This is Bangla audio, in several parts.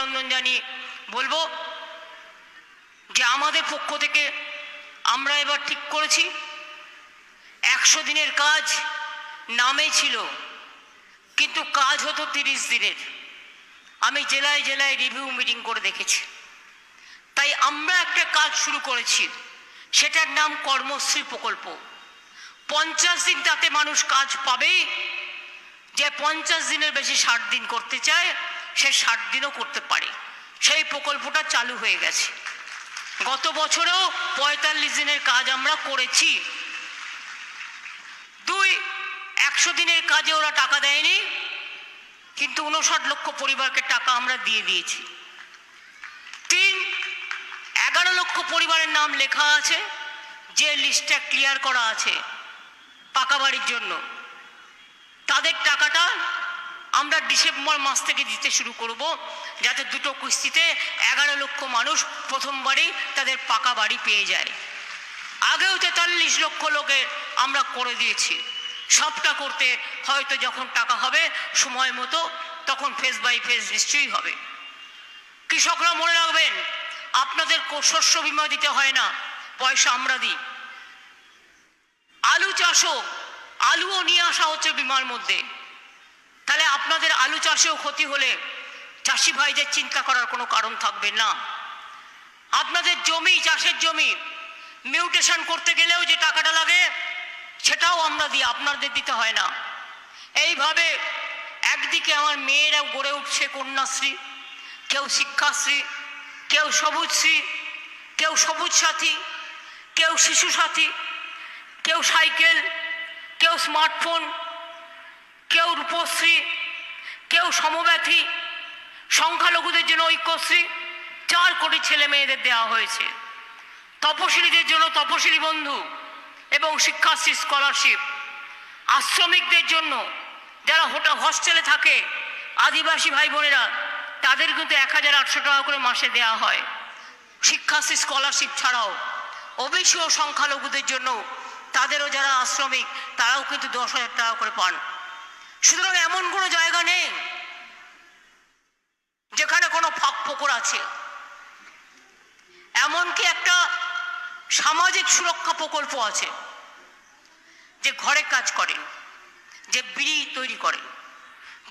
অভিনন্দন জানিয়ে বলব যে আমাদের পক্ষ থেকে আমরা এবার ঠিক করেছি। একশো দিনের কাজ নামে ছিল, কিন্তু কাজ হতো তিরিশ দিনের। আমি জেলায় জেলায় রিভিউ মিটিং করে দেখেছি। তাই আমরা একটা কাজ শুরু করেছি, সেটার নাম কর্মশ্রী প্রকল্প। পঞ্চাশ দিন তাতে মানুষ কাজ পাবে, যে পঞ্চাশ দিনের বেশি ষাট দিন করতে চায় সে ষাট দিনও করতে পারে। সেই প্রকল্পটা চালু হয়ে গেছে। গত বছরেও পঁয়তাল্লিশ দিনের কাজ আমরা করেছি। দুই, একশো দিনের কাজে ওরা টাকা দেয়নি, কিন্তু উনষাট লক্ষ পরিবারকে টাকা আমরা দিয়ে দিয়েছি। তিন, এগারো লক্ষ পরিবারের নাম লেখা আছে, যে লিস্টটা ক্লিয়ার করা আছে পাকা বাড়ির জন্য। তাদের টাকাটা আমরা ডিসেম্বর মাস থেকে দিতে শুরু করব, যাতে দুটো কিস্তিতে এগারো লক্ষ মানুষ প্রথমবারই তাদের পাকা বাড়ি পেয়ে যায়। আগেও তেতাল্লিশ লক্ষ লোকের আমরা করে দিয়েছি। সবটা করতে হয়তো যখন টাকা হবে সময় মতো, তখন ফেস বাই ফেস নিশ্চয়ই হবে। কৃষকরা মনে রাখবেন, আপনাদের শস্য বিমা দিতে হয় না, পয়সা আমরা দিই। আলু চাষও, আলুও নিয়ে আসা হচ্ছে বিমার মধ্যে। তাহলে আপনাদের আলু চাষেও ক্ষতি হলে চাষি ভাইদের চিন্তা করার কোনো কারণ থাকবে না। আপনাদের জমি, চাষের জমি মিউটেশন করতে গেলেও যে টাকাটা লাগে, সেটাও আমরা দিই, আপনাদের দিতে হয় না। এইভাবে একদিকে আমার মেয়েরা গড়ে উঠছে কন্যাশ্রী, কেউ শিক্ষাশ্রী, কেউ সবুজশ্রী, কেউ সবুজ সাথী, কেউ শিশু সাথী, কেউ সাইকেল, কেউ স্মার্টফোন কেউ রূপশ্রী, কেউ সমব্যথী, সংখ্যালঘুদের জন্য ঐক্যশ্রী, চার কোটি ছেলে মেয়েদের দেওয়া হয়েছে। তপশিলীদের জন্য তপশিলী বন্ধু এবং শিক্ষাশ্রী, স্কলারশিপ। আশ্রমিকদের জন্য যারা হোটেল হস্টেলে থাকে, আদিবাসী ভাই বোনেরা তাদের কিন্তু এক হাজার আটশো টাকা করে মাসে দেওয়া হয়। শিক্ষাশ্রী, স্কলারশিপ ছাড়াও ওবিসি সংখ্যালঘুদের জন্য তাদেরও যারা আশ্রমিক, তারাও কিন্তু দশ হাজার টাকা করে পান। সুতরাং এমন কোনো জায়গা নেই যেখানে কোনো ফাঁক ফোকর আছে। এমনকি একটা সামাজিক সুরক্ষা প্রকল্প আছে যে ঘরে কাজ করেন যে বিড়ি তৈরি করেন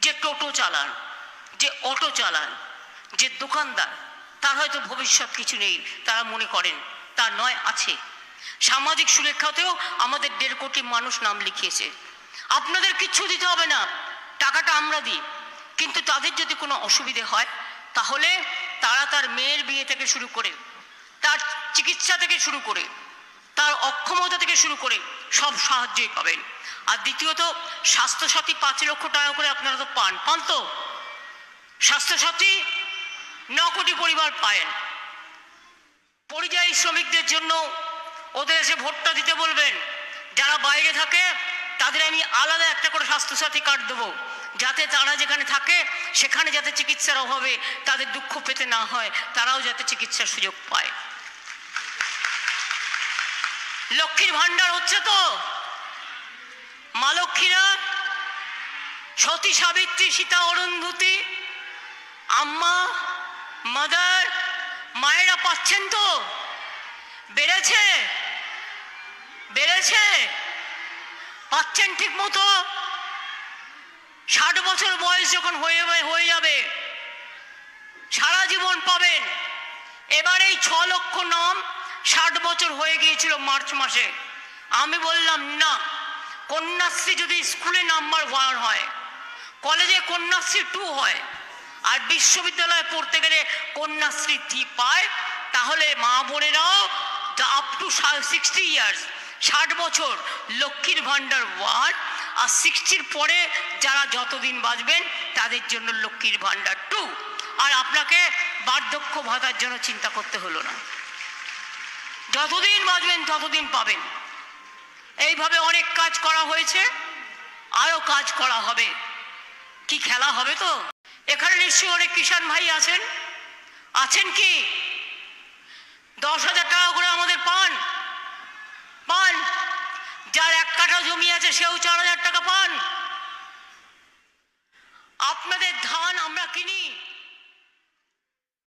যে টোটো চালান, যে অটো চালান, যে দোকানদার, তার হয়তো ভবিষ্যৎ কিছু নেই, তারা মনে করেন, তা নয়, আছে। সামাজিক সুরক্ষাতেও আমাদের দেড় কোটি মানুষ নাম লিখিয়েছে। আপনাদের কিচ্ছু দিতে হবে না। টাকাটা আমরা দিই। কিন্তু তাদের যদি কোনো অসুবিধে হয়, তাহলে তারা তার মেয়ের বিয়ে থেকে শুরু করে, তার চিকিৎসা থেকে শুরু করে, তার অক্ষমতা থেকে শুরু করে সব সাহায্যই পাবেন। আর দ্বিতীয়ত, স্বাস্থ্যসাথী পাঁচ লক্ষ টাকা করে আপনারা তো পান। পান তো? স্বাস্থ্যসাথী ন কোটি পরিবার পায়েন পরিযায়ী শ্রমিকদের জন্য ওদের এসে ভোটটা দিতে বলবেন। যারা বাইরে থাকে তাদের আমি আলাদা একটা করে স্বাস্থ্যসাথী কার্ড দেবো। যাতে তারা যেখানে থাকে, সেখানে যাতে চিকিৎসার অভাবে তাদের দুঃখ পেতে না হয়, তারাও যাতে চিকিৎসার সুযোগ পায়। লক্ষ্মীর ভাণ্ডার হচ্ছে তো। মা লক্ষ্মীরা, সতী সাবিত্রী, সীতা অরুন্ধতি, আম্মা, মাদার, মায়েরা পাচ্ছেন তো। বেড়েছে বেড়েছে। পাচ্ছেন ঠিক মতো? ষাট বছর বয়স যখন হয়ে হয়ে যাবে, সারা জীবন পাবেন। এবার এই ছ লক্ষ নাম ষাট বছর হয়ে গিয়েছিল মার্চ মাসে। আমি বললাম, না, কন্যাশ্রী যদি স্কুলে নাম্বার ওয়ান হয়, কলেজে কন্যাশ্রী টু হয়, আর বিশ্ববিদ্যালয়ে পড়তে গেলে কন্যাশ্রী থ্রি পায়, তাহলে মা বোনেরাও আপ টু সিক্সটি ইয়ার্স ষাট বছর লক্ষ্মীর ভাণ্ডার ওয়ান আর সিক্সটির পরে যারা যতদিন বাঁচবেন, তাদের জন্য লক্ষ্মীর ভাণ্ডার টু আর আপনাকে বার্ধক্য ভাতার জন্য চিন্তা করতে হলো না। যতদিন বাঁচবেন, ততদিন পাবেন। এইভাবে অনেক কাজ করা হয়েছে আরও কাজ করা হবে। কি খেলা হবে তো? এখানে নিশ্চয়ই অনেক কিষাণ ভাই আছেন। আছেন কি? দশ হাজার টাকা করে আমাদের পান। পান। যার এক কাঠা জমি আছে, সেও চার হাজার টাকা পান। আপনাদের ধান আমরা কিনি।